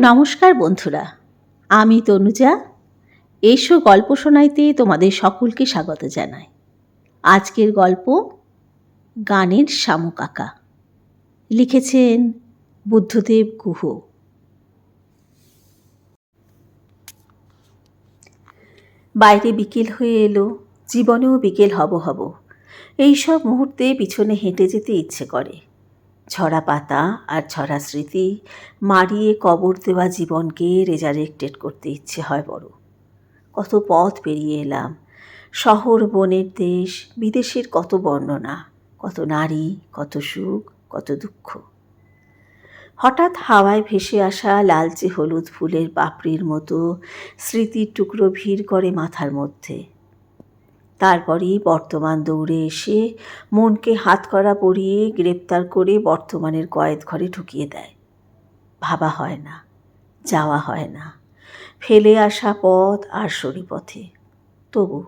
নমস্কার বন্ধুরা, আমি তনুজা। এসো গল্প শোনাইতে তোমাদের সকলকে স্বাগত জানাই। আজকের গল্প গানের শামু কাকা লিখেছেন বুদ্ধদেব গুহ। বাইরে বিকেল হয়ে এলো, জীবনেও বিকেল হব হব। এই সব মুহূর্তে পিছনে হেঁটে যেতে ইচ্ছে করে। ঝরা পাতা আর ছড়া স্মৃতি মারিয়ে কবর দেওয়া জীবনকে রেজারেক্টেড করতে ইচ্ছে হয় বড়। কত পথ পেরিয়ে এলাম। শহর, বনের দেশ, বিদেশের কত বর্ণনা, কত নারী, কত সুখ, কত দুঃখ। হঠাৎ হাওয়ায় ভেসে আসা লালচে হলুদ ফুলের পাপড়ির মতো স্মৃতির টুকরো ভিড় করে মাথার মধ্যে। তারপরই বর্তমান দৌড়ে এসে মনকে হাতকড়া পরিয়ে গ্রেপ্তার করে বর্তমানের কয়েদ ঘরে ঢুকিয়ে দেয়। ভাবা হয় না, যাওয়া হয় না। ফেলে আসা পথ আর সরিপথে। তবু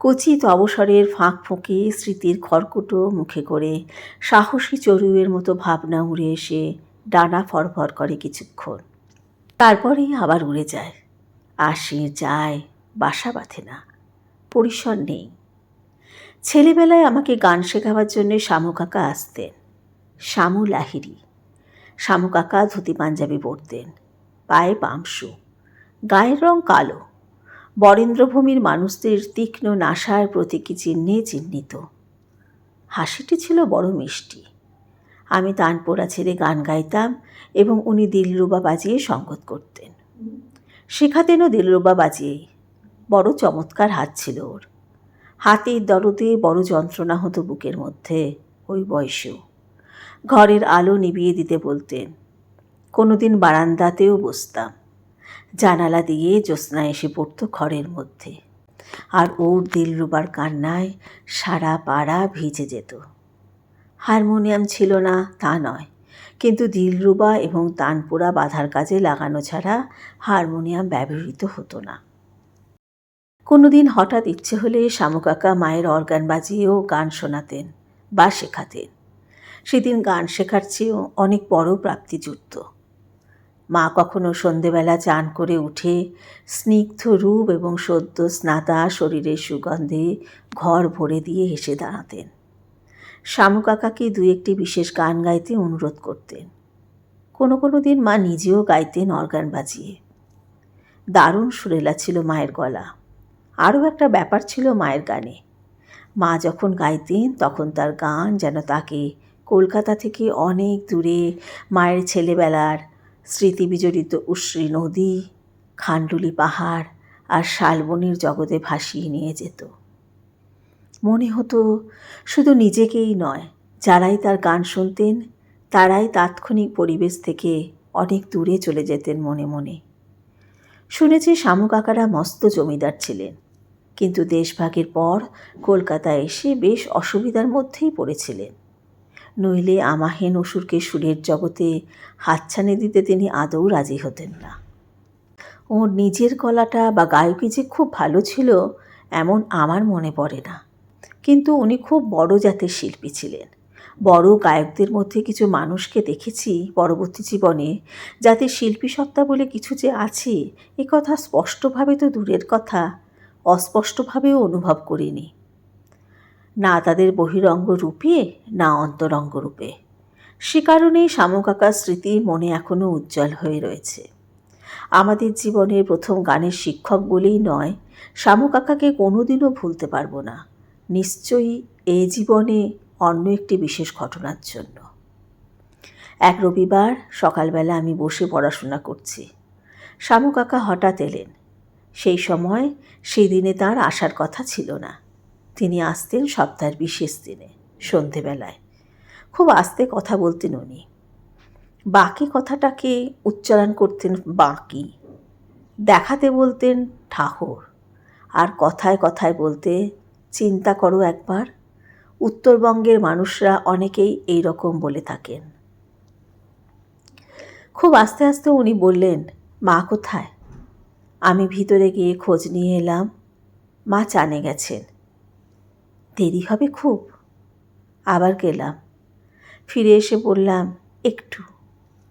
কচিত অবসরের ফাঁক ফুঁকে স্মৃতির খড়কুটো মুখে করে সাহসী চরুয়ের মতো ভাবনা উড়ে এসে ডানা ফরফর করে কিছুক্ষণ। তারপরেই আবার উড়ে যায়। আসে যায় বাসা বাঁধে না। পরিসর নেই। ছেলেবেলায় আমাকে গান শেখাবার জন্য শামু কাকা আসতেন। শামু লাহিরি শামু কাকা ধুতি পাঞ্জাবি পরতেন। পায়ে পামসু গায়ের রং কালো। বরেন্দ্রভূমির মানুষদের তীক্ষ্ণ নাশার প্রতীকী চিহ্নে চিহ্নিত। হাসিটি ছিল বড় মিষ্টি। আমি তানপোড়া ছেড়ে গান গাইতাম এবং উনি দিলরুবা বাজিয়ে সঙ্গত করতেন। শেখাতেনও দিলরুবা বাজিয়েই। বড় চমৎকার হাত ছিল ওর। হাতের দরদে বড় যন্ত্রণা হতো বুকের মধ্যে ওই বয়সেও। ঘরের আলো নিভিয়ে দিতে বলতেন, কোনোদিন বারান্দাতেও বসতাম। জানালা দিয়ে জ্যোৎস্না এসে পড়ত ঘরের মধ্যে। আর ওর দিলরুবার কান্নায় সারা পাড়া ভিজে যেত। হারমোনিয়াম ছিল না, তা নয়। কিন্তু দিলরুবা এবং তানপুরা বাধার কাজে লাগানো ছাড়া হারমোনিয়াম ব্যবহৃত হতো না। কোনো দিন হঠাৎ ইচ্ছে হলে শামুকাকা মায়ের অর্গান বাজিয়েও গান শোনাতেন বা শেখাতেন। সেদিন গান শেখার চেয়েও অনেক বড় প্রাপ্তি জুটত মা কখনো সন্ধেবেলা চান করে উঠে স্নিগ্ধ রূপ এবং সদ্য স্নাতা শরীরের সুগন্ধে ঘর ভরে দিয়ে হেসে দাঁড়াতেন। কাকাকে দু একটি বিশেষ গান গাইতে অনুরোধ করতেন। কোনো কোনো দিন মা নিজেও গাইতেন অর্গান বাজিয়ে। দারুণ সুরেলা ছিল মায়ের গলা। আরও একটা ব্যাপার ছিল মায়ের গানে। মা যখন গাইতেন, তখন তার গান যেন তাকে কলকাতা থেকে অনেক দূরে মায়ের ছেলেবেলার স্মৃতি বিজড়িত উশ্রী নদী খান্ডুলি পাহাড় আর শালবনির জগতে ভাসিয়ে নিয়ে যেত। মনে হতো শুধু নিজেকেই নয়, যারাই তার গান শুনতেন, তারাই তাৎক্ষণিক পরিবেশ থেকে অনেক দূরে চলে যেতেন মনে মনে। শুনেছি শামু কাকারা মস্ত জমিদার ছিলেন। কিন্তু দেশভাগের পর কলকাতায় এসে বেশ অসুবিধার মধ্যেই পড়েছিলেন। নইলে আমাহেন অসুরকে সুরের জগতে হাতছানি দিতে তিনি আদৌ রাজি হতেন না। ওর নিজের গলাটা বা গায়কী যে খুব ভালো ছিল, এমন আমার মনে পড়ে না। কিন্তু উনি খুব বড় জাতের শিল্পী ছিলেন। বড় গায়কদের মধ্যে কিছু মানুষকে দেখেছি পরবর্তী জীবনে, যাতে শিল্পী সত্তা বলে কিছু যে আছে, এ কথা স্পষ্টভাবে তো দূরের কথা। অস্পষ্টভাবেও অনুভব করিনি। না তাদের বহিরঙ্গ রূপে, না অন্তরঙ্গ রূপে। সে কারণেই শামুকাকার স্মৃতি মনে এখনও উজ্জ্বল হয়ে রয়েছে। আমাদের জীবনের প্রথম গানের শিক্ষক বলেই নয় শামু কাকাকে কোনোদিনও ভুলতে পারব না। নিশ্চয়ই এ জীবনে অন্য একটি বিশেষ ঘটনার জন্য। এক রবিবার সকালবেলা আমি বসে পড়াশোনা করছি। শামু কাকা হঠাৎ এলেন। সেই সময় সেই দিনে তার আসার কথা ছিল না। তিনি আসতেন সপ্তাহের বিশেষ দিনে, সন্ধেবেলায়। খুব আস্তে কথা বলতেন উনি। বাকি কথাটাকে উচ্চারণ করতেন বাঁকি। দেখাতে বলতেন ঠাকুর। আর কথায় কথায় বলতে চিন্তা করো একবার, উত্তরবঙ্গের মানুষরা অনেকেই এই রকম বলে থাকেন। খুব আস্তে আস্তে উনি বললেন, মা কোথায়? আমি ভিতরে গিয়ে খোঁজ নিয়ে এলাম। মা চানে গেছেন। দেরি হবে খুব। আবার গেলাম। ফিরে এসে বললাম, একটু।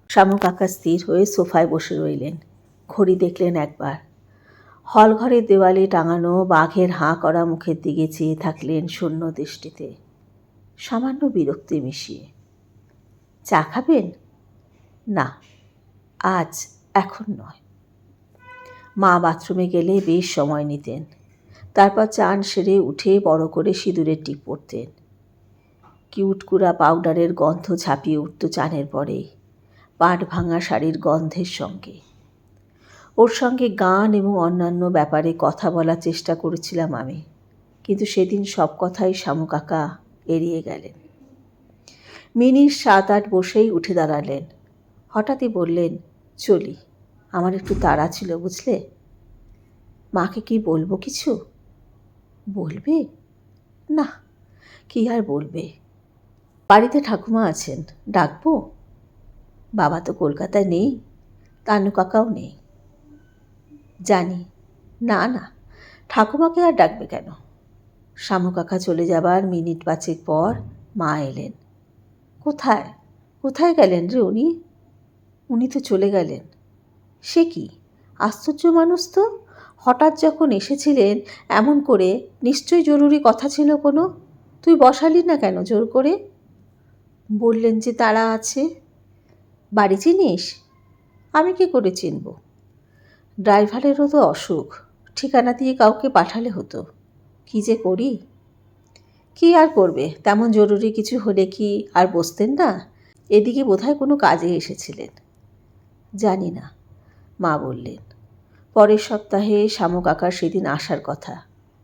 শামু কাকা স্থির হয়ে সোফায় বসে রইলেন। ঘড়ি দেখলেন একবার। হল ঘরের দেওয়ালে টাঙানো বাঘের হাঁ করা মুখের দিকে চেয়ে থাকলেন শূন্য দৃষ্টিতে। সামান্য বিরক্তি মিশিয়ে। চা খাবেন? না, আজ, এখন নয়। মা বাথরুমে গেলে বেশ সময় নিতেন। তারপর চান সেরে উঠে বড় করে সিঁদুরের টিপ পরতেন কিউটকুড়া পাউডারের গন্ধ ছাপিয়ে উঠত চানের পরেই পাট ভাঙা শাড়ির গন্ধের সঙ্গে। ওর সঙ্গে গান এবং অন্যান্য ব্যাপারে কথা বলার চেষ্টা করেছিলাম আমি, কিন্তু সেদিন সব কথাই শামু কাকা এড়িয়ে গেলেন। মিনিট সাত আট বসেই উঠে দাঁড়ালেন। হঠাৎই বললেন, চলি। আমার একটু তাড়া ছিল, বুঝলে? মাকে কি বলব কিছু? বলবে? না, কি আর বলবে? বাড়িতে ঠাকুমা আছেন, ডাকবো? বাবা তো কলকাতায় নেই, তানু কাকাও নেই। জানি, না না, ঠাকুমাকে আর ডাকবে কেন? শামু কাকা চলে যাবার মিনিট পাঁচেক পর মা এলেন। কোথায়? কোথায় গেলেন রে উনি? উনি তো চলে গেলেন। সে কি? আশ্চর্য মানুষ তো। হঠাৎ যখন এসেছিলেন, এমন করে নিশ্চয়ই জরুরি কথা ছিল কোনো? তুই বসালি না কেন জোর করে? বললেন যে তারা আছে। বাড়ি চিনিস? আমি কি করে চিনব? ড্রাইভারেরও তো অসুখ। ঠিকানা দিয়ে কাউকে পাঠালে হতো। কি যে করি? কি আর করবে? তেমন জরুরি কিছু হলে কি আর বসতেন না? এদিকে বোধহয় কোনো কাজে এসেছিলেন। জানি না। মা বললেন, পরের সপ্তাহে শামু কাকার সেদিন আসার কথা।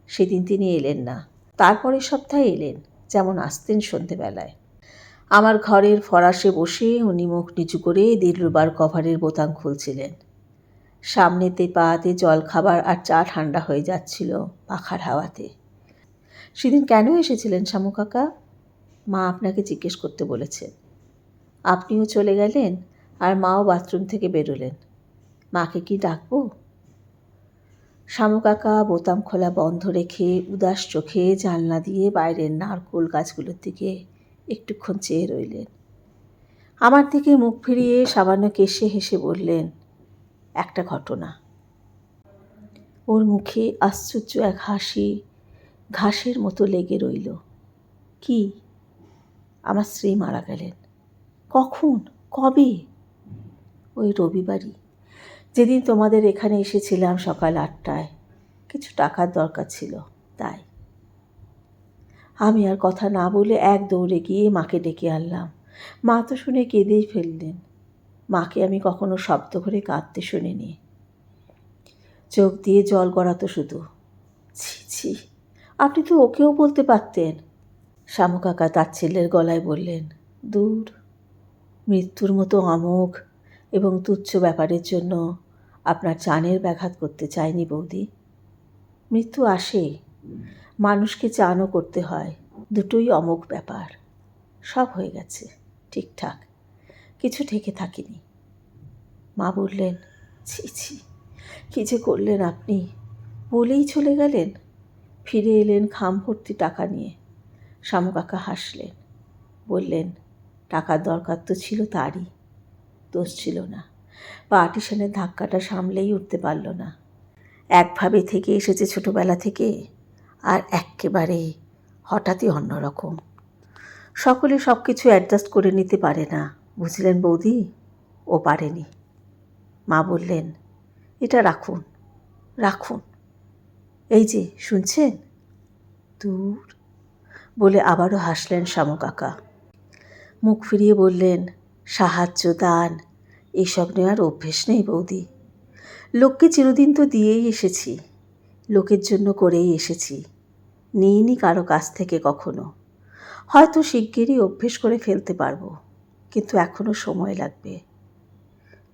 সেদিন তিনি এলেন না। তারপরের সপ্তাহে এলেন, যেমন আসতেন সন্ধেবেলায়। আমার ঘরের ফরাসে বসে উনি মুখ নিচু করে দিলরুবার কভারের বোতাম খুলছিলেন। সামনেতে পাতে জল খাবার আর চা ঠান্ডা হয়ে যাচ্ছিল পাখার হাওয়াতে। সেদিন কেন এসেছিলেন শামু কাকা? মা আপনাকে জিজ্ঞেস করতে বলেছেন। আপনিও চলে গেলেন আর মাও বাথরুম থেকে বেরোলেন। মাকে কি ডাকবো? শামুকাকা বোতাম খোলা বন্ধ রেখে উদাস চোখে জানলা দিয়ে বাইরের নারকোল গাছগুলোর দিকে একটুক্ষণ চেয়ে রইলেন। আমার দিকে মুখ ফিরিয়ে সামান্য কেশে হেসে বললেন, একটা ঘটনা। ওর মুখে আশ্চর্য এক হাসি ঘাসের মতো লেগে রইল। কি? আমার স্ত্রী মারা গেলেন। কখন? কবে? ওই রবিবারই। যেদিন তোমাদের এখানে এসেছিলাম সকাল আটটায়, কিছু টাকার দরকার ছিল, তাই। আমি আর কথা না বলে এক দৌড়ে গিয়ে মাকে ডেকে আনলাম। মা তো শুনে কেঁদেই ফেললেন। মাকে আমি কখনো শব্দ করে কাঁদতে শুনিনি। চোখ দিয়ে জল গড়াতো শুধু। ছি ছি, আপনি তো ওকেও বলতে পারতেন। শামু কাকা ছেলের গলায় বললেন, দূর, মৃত্যুর মতো অমোঘ এবং তুচ্ছ ব্যাপারের জন্য আপনার চানের ব্যাঘাত করতে চাইনি বৌদি। মৃত্যু আসে, মানুষকে চানও করতে হয়, দুটোই অমোঘ ব্যাপার। সব হয়ে গেছে, ঠিকঠাক। কিছু ঠেকে থাকিনি। মা বললেন, ছি ছি, কী যে করলেন আপনি? বলেই চলে গেলেন? ফিরে এলেন খাম ভর্তি টাকা নিয়ে। শামু কাকা হাসলেন, বললেন, টাকার দরকার তো ছিল তারই। দোষ ছিল না। পার্টিশনের ধাক্কাটা সামলেই উঠতে পারল না। একভাবে থেকে এসেছে ছোটোবেলা থেকে, আর একেবারে হঠাৎই অন্যরকম সকলে সব কিছু অ্যাডজাস্ট করে নিতে পারে না, বুঝলেন বৌদি? ও পারেনি। মা বললেন, এটা রাখুন রাখুন। এই যে, শুনছেন? দূর। বলে আবারও হাসলেন শামু কাকা মুখ ফিরিয়ে বললেন সাহায্য দান। এসব নেওয়ার অভ্যেস নেই বৌদি। লোককে চিরদিন তো দিয়েই এসেছি। লোকের জন্য করেই এসেছি। নিইনি কারও কাছ থেকে কখনো। হয়তো শিগগিরই অভ্যেস করে ফেলতে পারব, কিন্তু এখনও সময় লাগবে।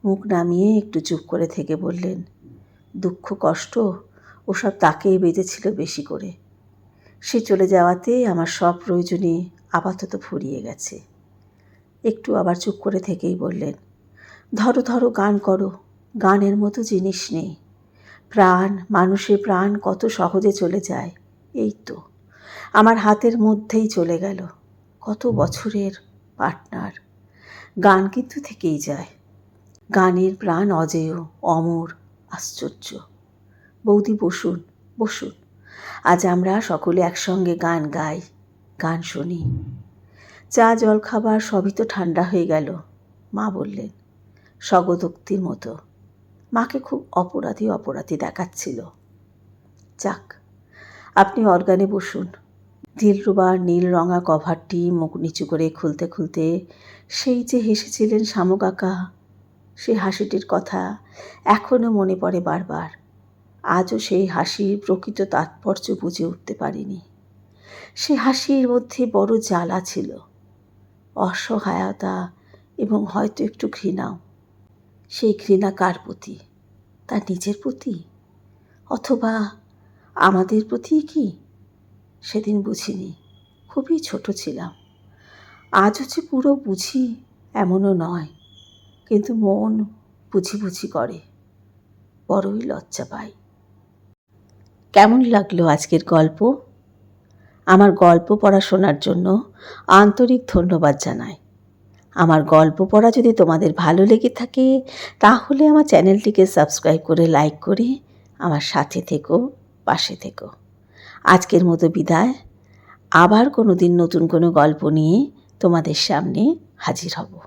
মুখ নামিয়ে একটু চুপ করে থেকে বললেন, দুঃখ, কষ্ট, ওসব তাকেই বেঁধেছিল বেশি করে। সে চলে যাওয়াতে আমার সব প্রয়োজনই আপাতত ফুরিয়ে গেছে। একটু আবার চুপ করে থেকেই বললেন, ধরো ধরো, গান করো, গানের মতো জিনিস নেই। প্রাণ, মানুষের প্রাণ কত সহজে চলে যায়, এই তো। আমার হাতের মধ্যেই চলে গেল, কত বছরের পার্টনার। গান কিন্তু থেকেই যায়। গানের প্রাণ অজেয়, অমর, আশ্চর্য। বৌদি, বসুন বসুন। আজ আমরা সকলে একসঙ্গে গান গাই, গান শুনি। চা, জল, খাবার সবই তো ঠান্ডা হয়ে গেল, মা বললেন। স্বগতোক্তির মতো। মাকে খুব অপরাধী অপরাধী দেখাচ্ছিল। যাক, আপনি অর্গানে বসুন। দিলরুবার নীল রঙা কভারটি মুখ নিচু করে খুলতে খুলতে সেই যে হেসেছিলেন শামু কাকা সেই হাসিটির কথা এখনও মনে পড়ে বারবার। আজও সেই হাসির প্রকৃত তাৎপর্য বুঝে উঠতে পারিনি। সে হাসির মধ্যে বড় জ্বালা ছিল। অসহায়তা এবং হয়তো একটু ঘৃণাও সেই ঘৃণা কার প্রতি? তার নিজের প্রতি? অথবা আমাদের প্রতি কি? সেদিন বুঝিনি, খুবই ছোট ছিলাম। আজ হচ্ছে পুরো বুঝি এমনও নয়, কিন্তু মন বুঝি বুঝি করে। বড়ই লজ্জা পাই। কেমন লাগল আজকের গল্প? আমার গল্প পড়া শোনার জন্য আন্তরিক ধন্যবাদ জানাই। আমার গল্প পড়া যদি তোমাদের ভালো লেগে থাকে, তাহলে আমার চ্যানেলটিকে সাবস্ক্রাইব করে লাইক করে আমার সাথে থেকো, পাশে থেকো। আজকের মতো বিদায়। আবার কোনো দিন নতুন কোনো গল্প নিয়ে তোমাদের সামনে হাজির হব।